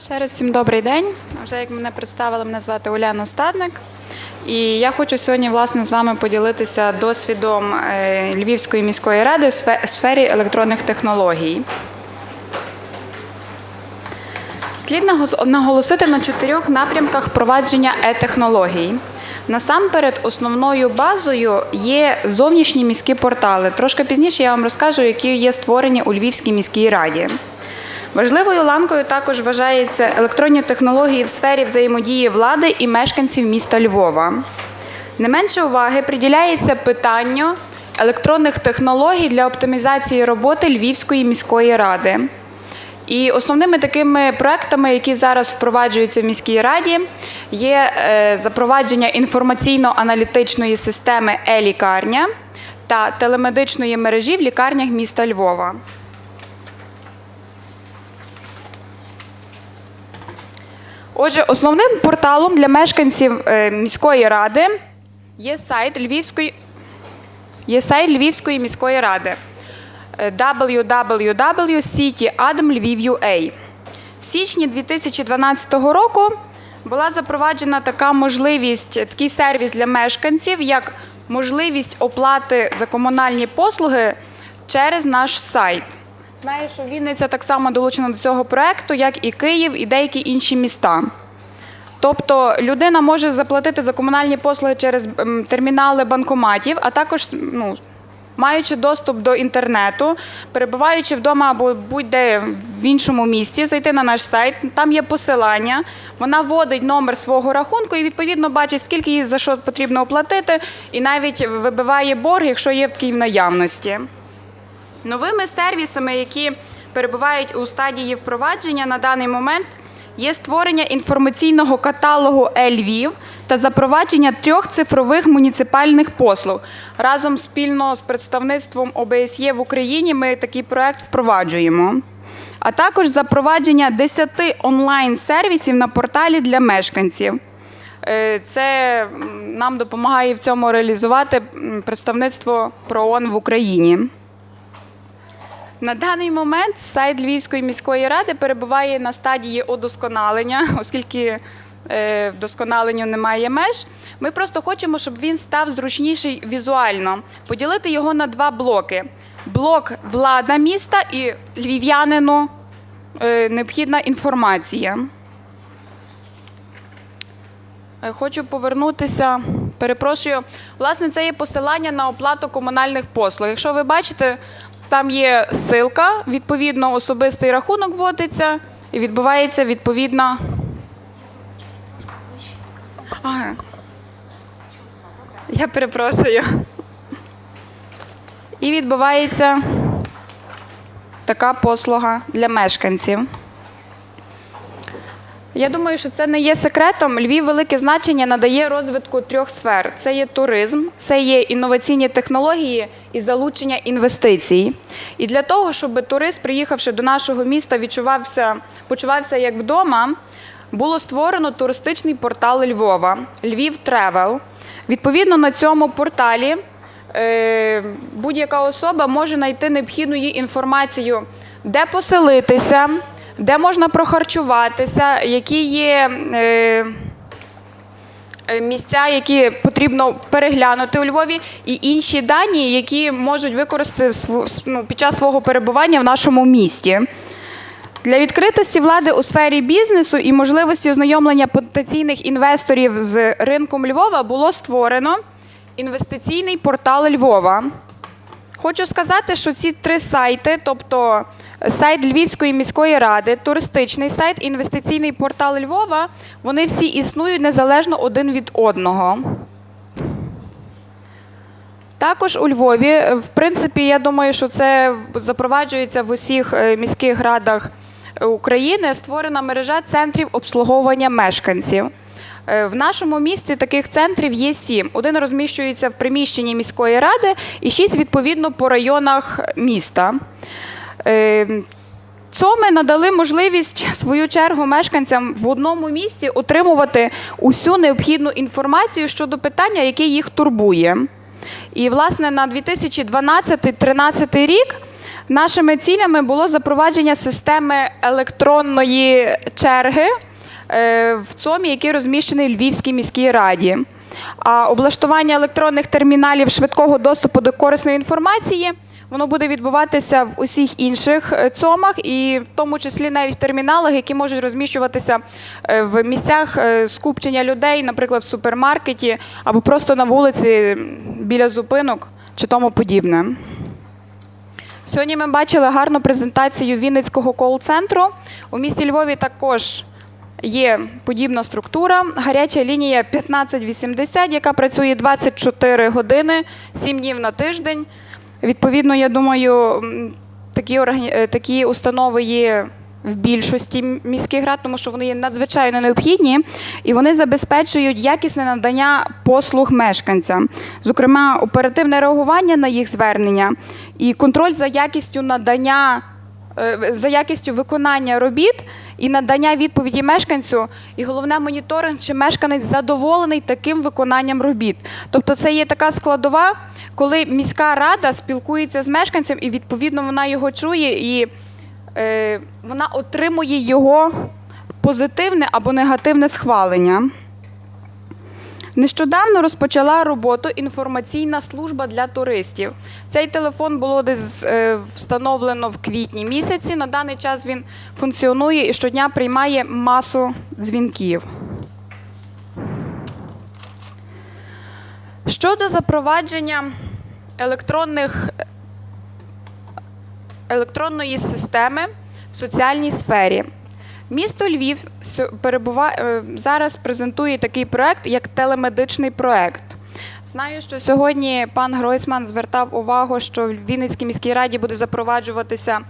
Ще раз всім добрий день. Вже як мене представили, мене звати Уляна Стадник. І я хочу сьогодні власне з вами поділитися досвідом е, Львівської міської ради в сфері електронних технологій. Слід наголосити на чотирьох напрямках впровадження е-технологій. Насамперед, основною базою є зовнішні міські портали. Трошки пізніше я вам розкажу, які є створені у Львівській міській раді. Важливою ланкою також вважаються електронні технології в сфері взаємодії влади і мешканців міста Львова. Не менше уваги приділяється питанню електронних технологій для оптимізації роботи Львівської міської ради. І основними такими проектами, які зараз впроваджуються в міській раді, є е, запровадження інформаційно-аналітичної системи е-лікарня та телемедичної мережі в лікарнях міста Львова. Отже, основним порталом для мешканців е, міської ради є сайт Львівської, є сайт Львівської міської ради е, www.cityadm.lviv.ua. В січні 2012 року була запроваджена така можливість, такий сервіс для мешканців, як можливість оплати за комунальні послуги через наш сайт. Знаю, що Вінниця так само долучена до цього проекту, як і Київ, і деякі інші міста. Тобто людина може заплатити за комунальні послуги через ем, термінали банкоматів, а також ну, маючи доступ до інтернету, перебуваючи вдома або будь-де в іншому місті, зайти на наш сайт, там є посилання, вона вводить номер свого рахунку і відповідно бачить, скільки їй за що потрібно оплатити, і навіть вибиває борг, якщо є в наявності. Новими сервісами, які перебувають у стадії впровадження на даний момент, є створення інформаційного каталогу «Е-Львів» та запровадження трьох цифрових муніципальних послуг. Разом спільно з представництвом ОБСЄ в Україні ми такий проект впроваджуємо. А також запровадження 10 онлайн-сервісів на порталі для мешканців. Е, Це нам допомагає в цьому реалізувати представництво ПРООН в Україні. На даний момент сайт Львівської міської ради перебуває на стадії удосконалення, оскільки е, вдосконаленню немає меж. Ми просто хочемо, щоб він став зручніший візуально, поділити його на два блоки: блок влада міста і львів'янину е, необхідна інформація. Е, Хочу повернутися. Перепрошую. Власне, це є посилання на оплату комунальних послуг. Якщо ви бачите, там є ссылка, відповідно, особистий рахунок вводиться і відбувається відповідна. Ага. Я перепрошую. І відбувається така послуга для мешканців. Я думаю, що це не є секретом. Львів велике значення надає розвитку трьох сфер: це є туризм, це є інноваційні технології і залучення інвестицій. І для того, щоб турист, приїхавши до нашого міста, відчувався, почувався як вдома, було створено туристичний портал Львова Львів Тревел. Відповідно, на цьому порталі е, будь-яка особа може знайти необхідну їй інформацію, де поселитися, де можна прохарчуватися, які є. Е, е, Місця, які потрібно переглянути у Львові, і інші дані, які можуть використати ну, під час свого перебування в нашому місті. Для відкритості влади у сфері бізнесу і можливості ознайомлення потенційних інвесторів з ринком Львова було створено інвестиційний портал Львова. Хочу сказати, що ці три сайти, тобто сайт Львівської міської ради, туристичний сайт, інвестиційний портал Львова, вони всі існують незалежно один від одного. Також у Львові, е, в принципі, я думаю, що це запроваджується в усіх е, міських радах е, України. Створена мережа центрів обслуговування мешканців. Е, В нашому місті таких центрів є сім. Один розміщується в приміщенні міської ради і шість відповідно по районах міста. Е, Цоми надали можливість в свою чергу мешканцям в одному місці отримувати усю необхідну інформацію щодо питання, яке їх турбує. І, власне, на 2012-2013 рік Нашими цілями було запровадження системи електронної черги в ЦОМі, який розміщений Львівській міській раді. А облаштування електронних терміналів швидкого доступу до корисної інформації воно буде відбуватися в усіх інших е, ЦОМах, і в тому числі навіть в терміналах, які можуть розміщуватися е, в місцях е, скупчення людей, наприклад, в супермаркеті або просто на вулиці біля зупинок чи тому подібне. Сьогодні ми бачили гарну презентацію Вінницького кол-центру. У місті Львові також є подібна структура. Гаряча лінія 1580, яка працює 24 години, 7 днів на тиждень. Відповідно, я думаю, такі, е, такі установи є в більшості міських рад, тому що вони є надзвичайно необхідні і вони забезпечують якісне надання послуг мешканцям, зокрема, оперативне реагування на їх звернення і контроль за якістю надання. Е, За якістю виконання робіт і надання відповіді мешканцю, і головне моніторинг, чи мешканець задоволений таким виконанням робіт. Тобто, це є така складова, коли міська рада спілкується з мешканцем, і відповідно вона його чує, і е, вона отримує його позитивне або негативне схвалення. Нещодавно розпочала роботу інформаційна служба для туристів. Цей телефон було десь е, встановлено в квітні місяці. На даний час він функціонує і щодня приймає масу дзвінків. Щодо запровадження електронних електронної системи в соціальній сфері. Місто Львів сьо- перебува... е, зараз презентує такий проект, як телемедичний проект. Знаю, що сьогодні пан Гройсман звертав увагу, що в Вінницькій міській раді буде запроваджуватися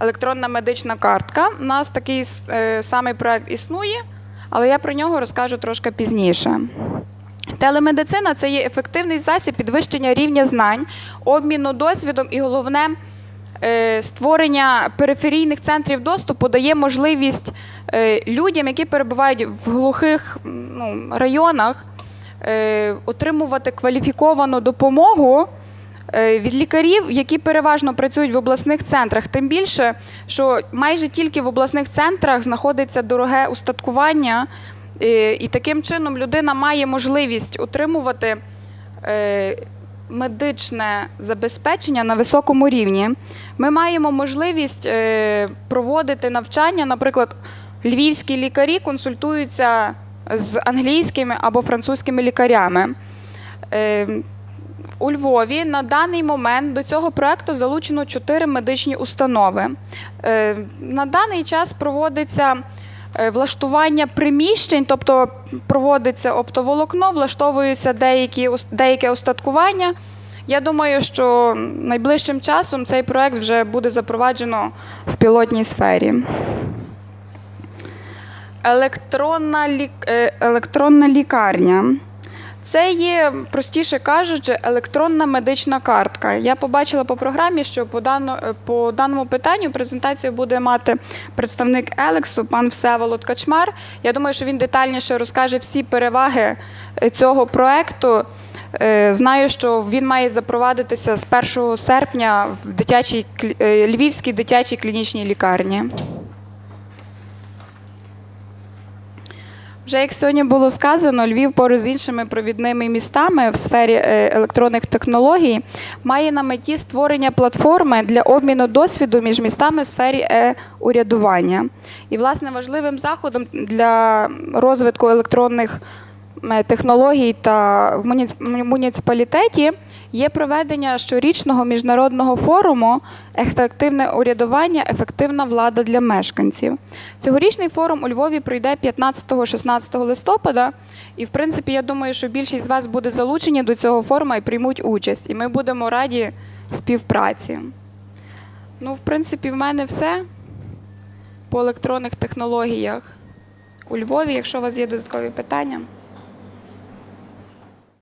електронна медична картка. У нас такий е, самий проект існує, але я про нього розкажу трошки пізніше. Телемедицина це є ефективний засіб підвищення рівня знань, обміну досвідом і головне створення периферійних центрів доступу дає можливість е, людям, які перебувають в глухих ну, районах, е, отримувати кваліфіковану допомогу. е, Від лікарів, які переважно працюють в обласних центрах, тим більше, що майже тільки в обласних центрах знаходиться дороге устаткування, е, і таким чином людина має можливість отримувати е, медичне забезпечення на високому рівні. Ми маємо можливість е, проводити навчання, наприклад, львівські лікарі консультуються з англійськими або французькими лікарями. Е, у Львові на даний момент до цього проекту залучено чотири медичні установи. Е, На даний час проводиться влаштування приміщень, тобто проводиться оптоволокно, влаштовуються деякі, деяке устаткування. Я думаю, що найближчим часом цей проект вже буде запроваджено в пілотній сфері. Електронна, лік... е, електронна лікарня. Це є, простіше кажучи, електронна медична картка. Я побачила по програмі, що по, дано, е, по даному питанню презентацію буде мати представник Елексу, пан Всеволод Качмар. Я думаю, що він детальніше розкаже всі переваги е, цього проекту. Е, Знаю, що він має запровадитися з 1 серпня в дитячій Львівській дитячій клінічній лікарні. Вже як сьогодні було сказано, Львів поруч з іншими провідними містами в сфері е, електронних технологій має на меті створення платформи для обміну досвіду між містами в сфері е-урядування. І, власне, важливим заходом для розвитку електронних е, технологій та в муніципалітеті є проведення щорічного міжнародного форуму Ефективне урядування, ефективна влада для мешканців. Цьогорічний форум у Львові пройде 15-16 листопада. І, в принципі, я думаю, що більшість з вас буде залучені до цього форуму і приймуть участь. І ми будемо раді співпраці. Ну, в принципі, в мене все по електронних технологіях у Львові. Якщо у вас є додаткові питання.